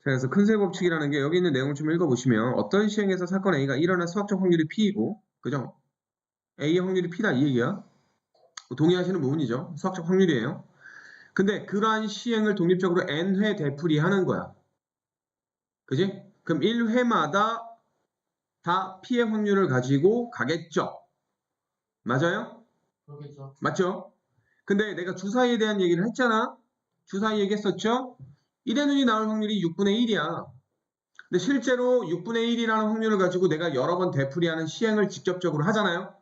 자, 그래서 큰수의 법칙이라는 게 여기 있는 내용을 좀 읽어보시면 어떤 시행에서 사건 A가 일어날 수학적 확률이 P이고, 그죠? A의 확률이 P다 이 얘기야. 동의하시는 부분이죠. 수학적 확률이에요. 근데 그러한 시행을 독립적으로 n회 되풀이 하는 거야. 그지? 그럼 1회마다 다 P의 확률을 가지고 가겠죠. 맞아요? 그러겠죠. 맞죠? 근데 내가 주사위에 대한 얘기를 했잖아. 주사위 얘기했었죠? 1의 눈이 나올 확률이 6분의 1이야. 근데 실제로 6분의 1이라는 확률을 가지고 내가 여러 번 되풀이하는 시행을 직접적으로 하잖아요.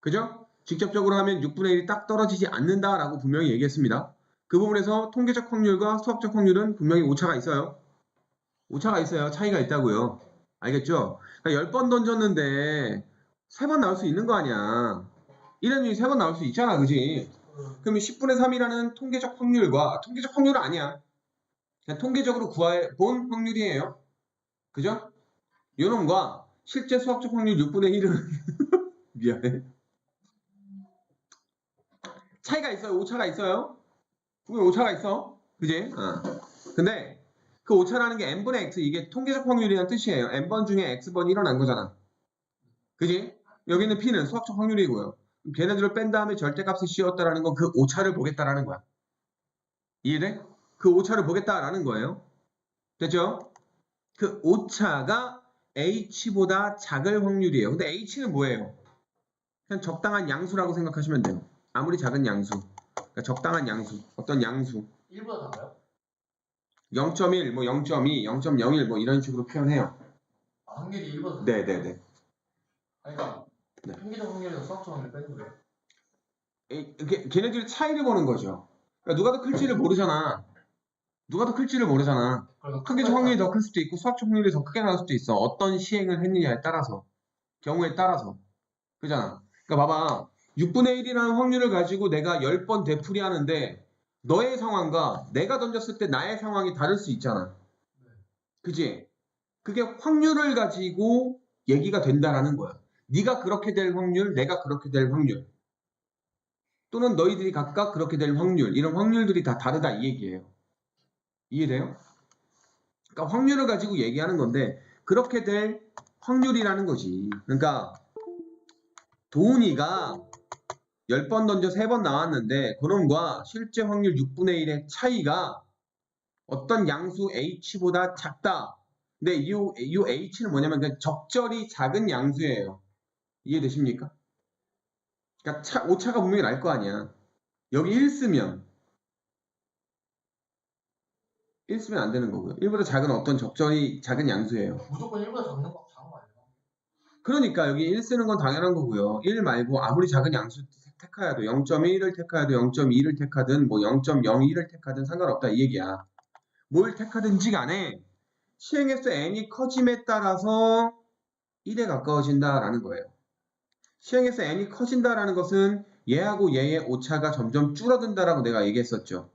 그죠? 직접적으로 하면 6분의 1이 딱 떨어지지 않는다라고 분명히 얘기했습니다. 그 부분에서 통계적 확률과 수학적 확률은 분명히 오차가 있어요. 오차가 있어요. 차이가 있다고요. 알겠죠? 그러니까 10번 던졌는데 3번 나올 수 있는 거 아니야. 1의 눈이 3번 나올 수 있잖아. 그지? 음, 그러면 10분의 3이라는 통계적 확률과 통계적 확률은 아니야. 그냥 통계적으로 구해 본 확률이에요. 그죠? 요놈과 실제 수학적 확률 6분의 1은 미안해. 차이가 있어요. 오차가 있어요. 분명 오차가 있어. 그지? 어. 근데 그 오차라는 게 n분의 x 이게 통계적 확률이라는 뜻이에요. n번 중에 x번이 일어난 거잖아. 그지? 여기 있는 p는 수학적 확률이고요. 걔네들을 뺀 다음에 절대값을 씌웠다라는 건 그 오차를 보겠다라는 거야. 이해돼? 그 오차를 보겠다라는 거예요. 됐죠? 그 오차가 h보다 작을 확률이에요. 근데 h는 뭐예요? 그냥 적당한 양수라고 생각하시면 돼요. 아무리 작은 양수. 그러니까 적당한 양수. 어떤 양수. 1보다 작아요? 0.1, 뭐 0.2, 0.01 뭐 이런 식으로 표현해요. 아, 확률이 1보다 작아요? 네네네. 아니, 그러니까 네. 통계적 확률에서 수학적 확률 빼는 거예요. 걔네들이 차이를 보는 거죠. 그러니까 누가 더 클지를 모르잖아. 누가 더 클지를 모르잖아. 그래서 통계적 확률이 더 클 수도 있고 수학적 확률이 더 크게 나올 수도 있어. 어떤 시행을 했느냐에 따라서. 경우에 따라서. 그잖아. 그러니까 봐봐. 6분의 1이라는 확률을 가지고 내가 10번 되풀이 하는데 너의 상황과 내가 던졌을 때 나의 상황이 다를 수 있잖아. 네. 그지? 그게 확률을 가지고 얘기가 된다라는 거야. 네가 그렇게 될 확률, 내가 그렇게 될 확률. 또는 너희들이 각각 그렇게 될 확률. 이런 확률들이 다 다르다 이 얘기예요. 이해돼요? 그러니까 확률을 가지고 얘기하는 건데 그렇게 될 확률이라는 거지. 그러니까 도훈이가 10번 던져 3번 나왔는데 그놈과 실제 확률 6분의 1의 차이가 어떤 양수 h보다 작다. 근데 이, 이 h는 뭐냐면 그냥 적절히 작은 양수예요. 이해되십니까? 그러니까 차, 오차가 분명히 날 거 아니야. 여기 1 쓰면 1 쓰면 안 되는 거고요. 1보다 작은 어떤 적절히 작은 양수예요. 무조건 1보다 작는 거, 작은 거 아니에요? 그러니까 여기 1 쓰는 건 당연한 거고요. 1 말고 아무리 작은 양수 택하여도 0.1을 택하여도 0.2를 택하든 뭐 0.01을 택하든 상관없다 이 얘기야. 뭘 택하든지 간에 시행횟수 n이 커짐에 따라서 1에 가까워진다라는 거예요. 시행횟수 n이 커진다라는 것은 얘하고 얘의 오차가 점점 줄어든다라고 내가 얘기했었죠.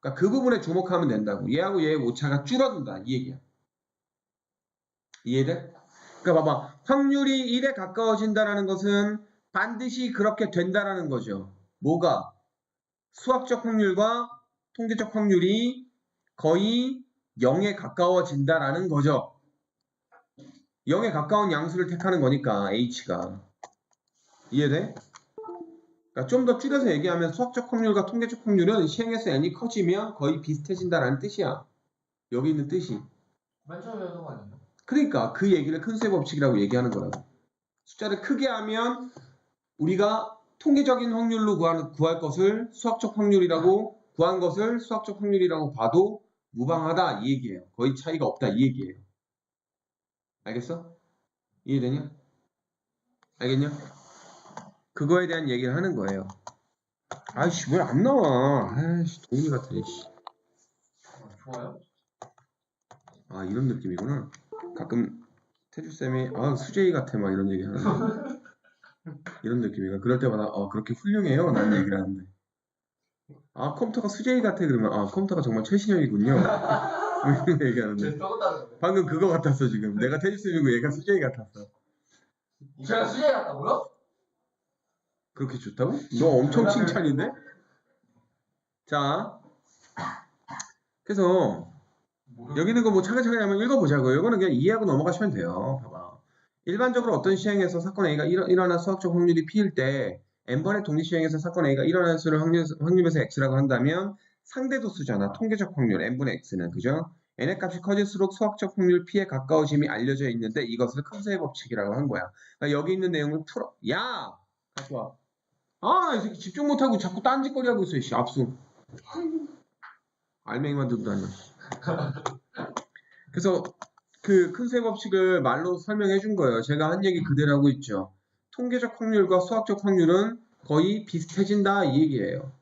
그러니까 그 부분에 주목하면 된다고. 얘하고 얘의 오차가 줄어든다 이 얘기야. 이해돼? 그러니까 봐봐. 확률이 1에 가까워진다라는 것은 반드시 그렇게 된다라는 거죠. 뭐가? 수학적 확률과 통계적 확률이 거의 0에 가까워진다라는 거죠. 0에 가까운 양수를 택하는 거니까 H가. 이해돼? 그러니까 좀 더 줄여서 얘기하면 수학적 확률과 통계적 확률은 시행에서 n이 커지면 거의 비슷해진다라는 뜻이야. 여기 있는 뜻이. 맨 처음에 하던 거 아니에요? 그러니까 그 얘기를 큰 수의 법칙이라고 얘기하는 거라고. 숫자를 크게 하면 우리가 통계적인 확률로 구할, 구할 것을 수학적 확률이라고 구한 것을 수학적 확률이라고 봐도 무방하다 이 얘기예요. 거의 차이가 없다 이 얘기예요. 알겠어? 이해되냐? 알겠냐? 그거에 대한 얘기를 하는 거예요. 아이씨 왜 안 나와? 아이씨 동이 같은 씨. 어, 좋아요? 아 이런 느낌이구나. 가끔 태주 쌤이 아 수제이 같아 막 이런 얘기 하는데 이런 느낌이가 그럴 때마다 어 그렇게 훌륭해요 라는 얘기를 하는데 아 컴퓨터가 수제이 같아 그러면 아 컴퓨터가 정말 최신형이군요 이런 얘기 하는데 제 떠온다는데. 방금 그거 같았어 지금 내가 태주 쌤이고 얘가 수제이 같았어 제가 수제 같다고요? 그렇게 좋다고? 너 엄청 칭찬인데? 자 그래서 여기 있는 거 뭐 차근차근히 한번 읽어보자고요. 이거는 그냥 이해하고 넘어가시면 돼요. 봐봐. 일반적으로 어떤 시행에서 사건 A가 일어, 일어난 수학적 확률이 P일 때 n번의 독립시행에서 사건 A가 일어날 수를 확률, 확률에서 X라고 한다면 상대 도수잖아. 통계적 확률 n분의 X는 그죠? n의 값이 커질수록 수학적 확률 P에 가까워짐이 알려져 있는데 이것을 큼새의 법칙이라고 한 거야. 그러니까 여기 있는 내용을 풀어. 야! 다시 와. 아, 이 새끼 집중 못하고 자꾸 딴짓거리 하고 있어, 씨. 압수. 알맹이만 들고 다녀. 그래서 그 큰세 법칙을 말로 설명해 준 거예요. 제가 한 얘기 그대로 하고 있죠. 통계적 확률과 수학적 확률은 거의 비슷해진다 이 얘기예요.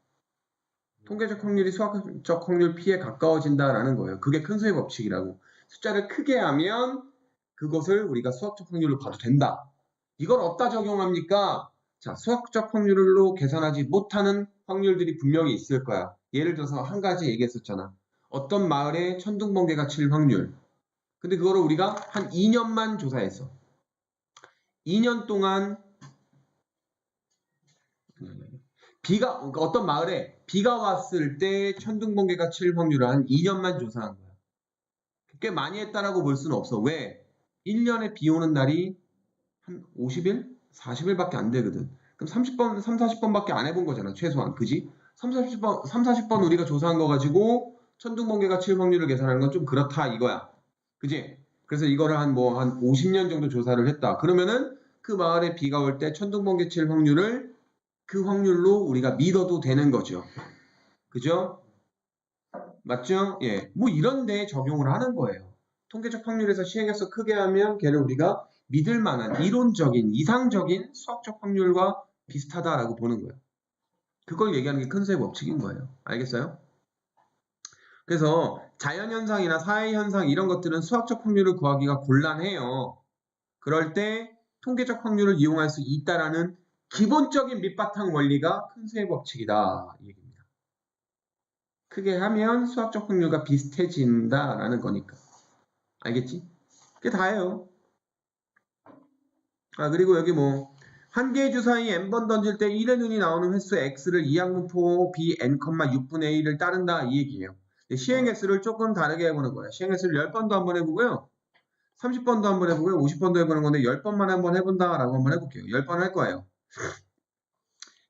통계적 확률이 수학적 확률 P에 가까워진다라는 거예요. 그게 큰수의 법칙이라고. 숫자를 크게 하면 그것을 우리가 수학적 확률로 봐도 된다. 이걸 어디다 적용합니까? 자, 수학적 확률로 계산하지 못하는 확률들이 분명히 있을 거야. 예를 들어서 한 가지 얘기했었잖아. 어떤 마을에 천둥번개가 칠 확률. 근데 그거를 우리가 한 2년만 조사했어. 2년 동안 비가 그러니까 어떤 마을에 비가 왔을 때 천둥번개가 칠 확률을 한 2년만 조사한 거야. 꽤 많이 했다라고 볼 수는 없어. 왜? 1년에 비 오는 날이 한 50일? 40일밖에 안 되거든. 그럼 30번, 3, 40번밖에 안 해본 거잖아. 최소한. 그지? 3, 40번, 3, 40번 우리가 조사한 거 가지고 천둥번개가 칠 확률을 계산하는 건 좀 그렇다 이거야. 그지? 그래서 이거를 한 뭐 한 50년 정도 조사를 했다. 그러면은 그 마을에 비가 올 때 천둥번개 칠 확률을 그 확률로 우리가 믿어도 되는 거죠. 그죠? 맞죠? 예. 뭐 이런 데 적용을 하는 거예요. 통계적 확률에서 시행해서 크게 하면 걔를 우리가 믿을 만한 이론적인 이상적인 수학적 확률과 비슷하다라고 보는 거예요. 그걸 얘기하는 게 큰수의 법칙인 거예요. 알겠어요? 그래서 자연현상이나 사회현상 이런 것들은 수학적 확률을 구하기가 곤란해요. 그럴 때 통계적 확률을 이용할 수 있다라는 기본적인 밑바탕 원리가 큰수의 법칙이다. 이 얘기입니다. 크게 하면 수학적 확률과 비슷해진다라는 거니까. 알겠지? 그게 다예요. 아 그리고 여기 뭐 한 개의 주사위 n번 던질 때 1의 눈이 나오는 횟수 x를 이항분포 b n, 6분의 1을 따른다 이 얘기예요. 시행 횟수를 조금 다르게 해보는 거예요. 시행 횟수를 10번도 한번 해보고요. 30번도 한번 해보고요. 50번도 해보는 건데 10번만 한번 해본다라고 한번 해볼게요. 10번 할 거예요.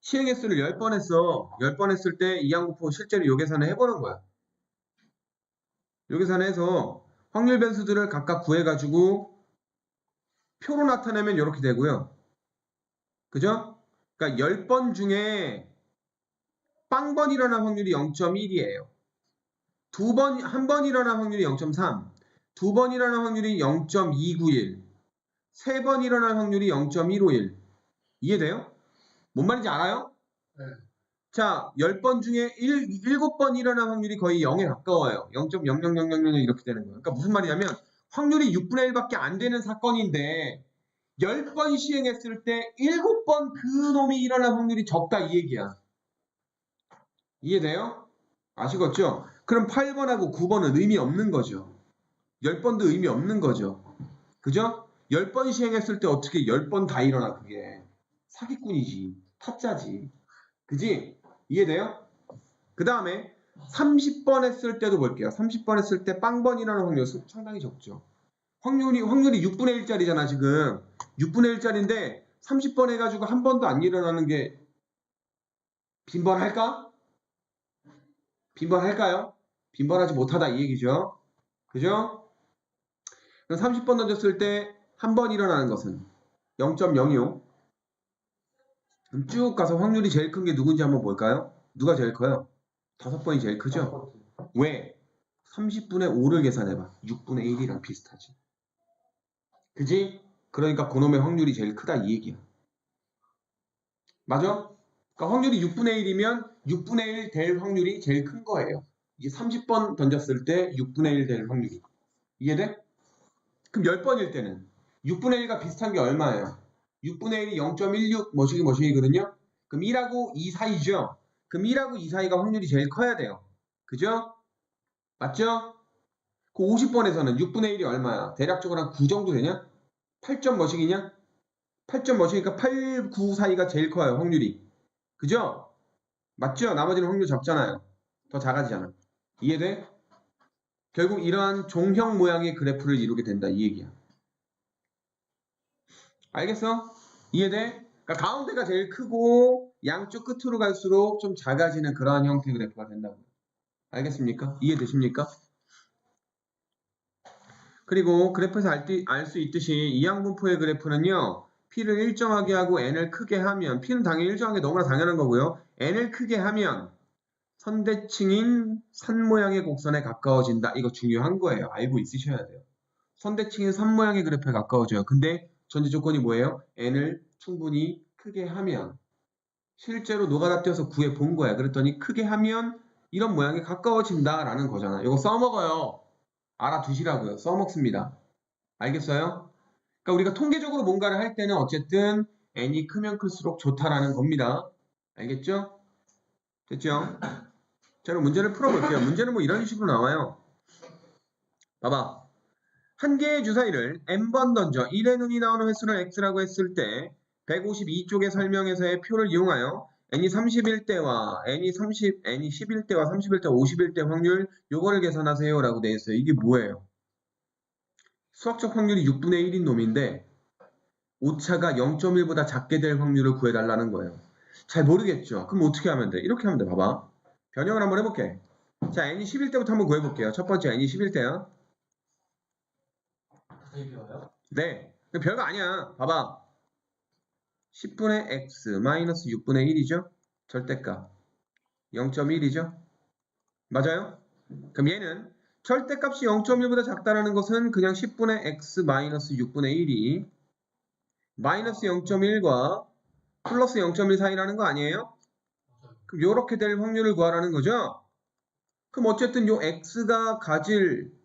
시행 횟수를 10번 했어. 10번 했을 때 이항분포 실제로 요 계산을 해보는 거야. 요 계산해서 확률 변수들을 각각 구해가지고 표로 나타내면 이렇게 되고요. 그죠? 그러니까 10번 중에 빵번 일어날 확률이 0.1이에요. 두 번, 한 번 일어날 확률이 0.3, 두 번 일어날 확률이 0.291, 세 번 일어날 확률이 0.151. 이해돼요? 뭔 말인지 알아요? 네. 자, 10번 중에 1, 7번 일어날 확률이 거의 0에 가까워요. 0.00000 이렇게 되는 거예요. 그러니까 무슨 말이냐면 확률이 6분의 1밖에 안 되는 사건인데 10번 시행했을 때 7번 그 놈이 일어날 확률이 적다 이 얘기야. 이해돼요? 아시겠죠? 그럼 8번하고 9번은 의미 없는 거죠. 10번도 의미 없는 거죠. 그죠? 10번 시행했을 때 어떻게 10번 다 일어나 그게. 사기꾼이지. 타짜지. 그지? 이해돼요? 그 다음에 30번 했을 때도 볼게요. 30번 했을 때 빵번 일어나는 확률 상당히 적죠. 확률이 확률이 6분의 1짜리잖아 지금. 6분의 1짜리인데 30번 해가지고 한 번도 안 일어나는 게 빈번할까? 빈번할까요? 빈번하지 못하다 이 얘기죠. 그죠? 그럼 30번 던졌을 때 한 번 일어나는 것은 0.025. 그럼 쭉 가서 확률이 제일 큰 게 누군지 한번 볼까요? 누가 제일 커요? 다섯 번이 제일 크죠? 왜? 30분의 5를 계산해봐. 6분의 1이랑 비슷하지. 그지? 그러니까 그놈의 확률이 제일 크다 이 얘기야. 맞아? 그러니까 확률이 6분의 1이면 6분의 1 될 확률이 제일 큰 거예요. 이게 30번 던졌을 때 6분의 1 될 확률이. 이해돼? 그럼 10번일 때는 6분의 1과 비슷한 게 얼마예요? 6분의 1이 0.16 뭐시기 뭐시기거든요? 그럼 1하고 2 사이죠? 그럼 1하고 2 사이가 확률이 제일 커야 돼요. 그죠? 맞죠? 그 50번에서는 6분의 1이 얼마야? 대략적으로 한 9 정도 되냐? 8점 뭐시기냐? 8점 뭐시니까 8, 9 사이가 제일 커요, 확률이. 그죠? 맞죠? 나머지는 확률 적잖아요. 더 작아지잖아. 이해돼? 결국 이러한 종형 모양의 그래프를 이루게 된다 이 얘기야. 알겠어? 이해돼? 그러니까 가운데가 제일 크고 양쪽 끝으로 갈수록 좀 작아지는 그러한 형태의 그래프가 된다고. 알겠습니까? 이해되십니까? 그리고 그래프에서 알 수 있듯이 이항분포의 그래프는요. P를 일정하게 하고 N을 크게 하면 P는 당연히 일정하게 너무나 당연한 거고요. N을 크게 하면 선대칭인 산 모양의 곡선에 가까워진다. 이거 중요한 거예요. 알고 있으셔야 돼요. 선대칭인 산 모양의 그래프에 가까워져요. 근데 전제 조건이 뭐예요? N을 충분히 크게 하면 실제로 노가다 떼어서 구해 본 거야. 그랬더니 크게 하면 이런 모양에 가까워진다라는 거잖아. 이거 써먹어요. 알아두시라고요. 써먹습니다. 알겠어요? 그러니까 우리가 통계적으로 뭔가를 할 때는 어쨌든 n이 크면 클수록 좋다라는 겁니다. 알겠죠? 됐죠? 자, 그럼 문제를 풀어볼게요. 문제는 뭐 이런 식으로 나와요. 봐봐. 한 개의 주사위를 n번 던져 1의 눈이 나오는 횟수를 x라고 했을 때 152쪽의 설명에서의 표를 이용하여 n이 31대와 n이 30, n이 11대와 31대, 51대 확률 요거를 계산하세요 라고 돼 있어요. 이게 뭐예요? 수학적 확률이 6분의 1인 놈인데 오차가 0.1보다 작게 될 확률을 구해달라는 거예요. 잘 모르겠죠? 그럼 어떻게 하면 돼? 이렇게 하면 돼. 봐봐. 변형을 한번 해볼게. 자, n이 11대부터 한번 구해볼게요. 첫 번째 n이 11대야. 되게 배워요? 네. 그 별거 아니야. 봐봐. 10분의 x 마이너스 6분의 1이죠? 절대값. 0.1이죠? 맞아요? 그럼 얘는 절대값이 0.1보다 작다라는 것은 그냥 10분의 x 마이너스 6분의 1이 마이너스 0.1과 플러스 0.1 사이라는 거 아니에요? 그럼 이렇게 될 확률을 구하라는 거죠? 그럼 어쨌든 요 x가 가질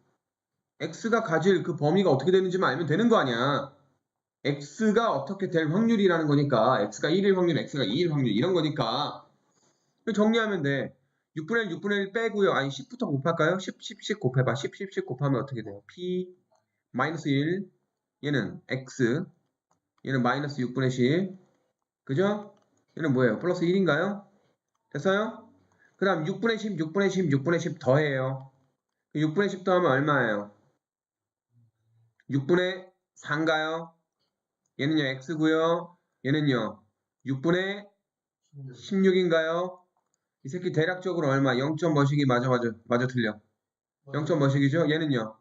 x가 가질 그 범위가 어떻게 되는지만 알면 되는 거 아니야. x가 어떻게 될 확률이라는 거니까 x가 1일 확률, x가 2일 확률 이런 거니까 정리하면 돼. 6분의 1, 6분의 1 빼고요. 아니 10부터 곱할까요? 10, 10, 10 곱해봐. 10, 10, 10 곱하면 어떻게 돼요? p 마이너스 1 얘는 x 얘는 마이너스 6분의 10 그죠? 얘는 뭐예요? 플러스 1인가요? 됐어요? 그 다음 6분의 10, 6분의 10, 6분의 10 더해요. 6분의 10 더하면 얼마예요? 6분의 4인가요? 얘는요, x고요. 얘는요, 6분의 16인가요? 이 새끼 대략적으로 얼마? 0점 머시기 맞아, 맞아, 맞아, 틀려. 0점 머시기죠? 얘는요,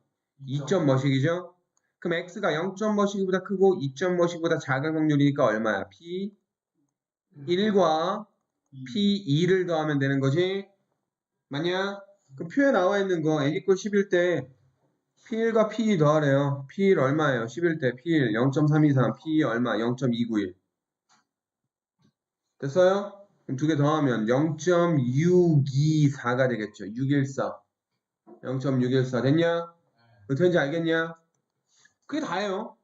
2점 머시기죠? 그럼 x가 0점 머시기보다 크고 2점 머시기보다 작은 확률이니까 얼마야? p 1과 P2를 더하면 되는 거지. 맞냐? 그 표에 나와 있는 거 n 이퀄 11대 P1과 P2 더하래요. P1 얼마예요? 11대 P1 0.323, P2 얼마? 0.291. 됐어요? 그럼 두 개 더하면 0.624가 되겠죠. 614. 0.614 됐냐? 어떻게 알겠냐? 그게 다예요.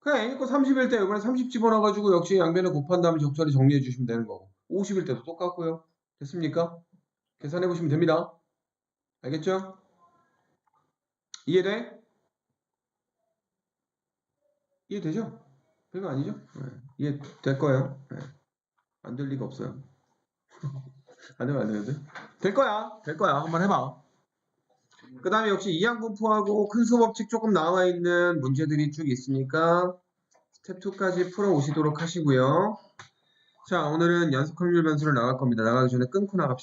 그냥 n 이퀄 31대 이번에 30 집어넣어가지고 역시 양변을 곱한 다음에 적절히 정리해 주시면 되는 거고 50일 때도 똑같고요. 됐습니까? 계산해 보시면 됩니다. 알겠죠? 이해돼? 이해되죠? 별거 아니죠? 네. 이해될 거예요. 네. 안될 리가 없어요. 안 되면 안 되는데? 될 거야. 될 거야. 한번 해봐. 그 다음에 역시 이항분포하고 큰 수법칙 조금 나와 있는 문제들이 쭉 있으니까 스텝 2까지 풀어 오시도록 하시고요. 자, 오늘은 연속 확률 변수를 나갈 겁니다. 나가기 전에 끊고 나갑시다.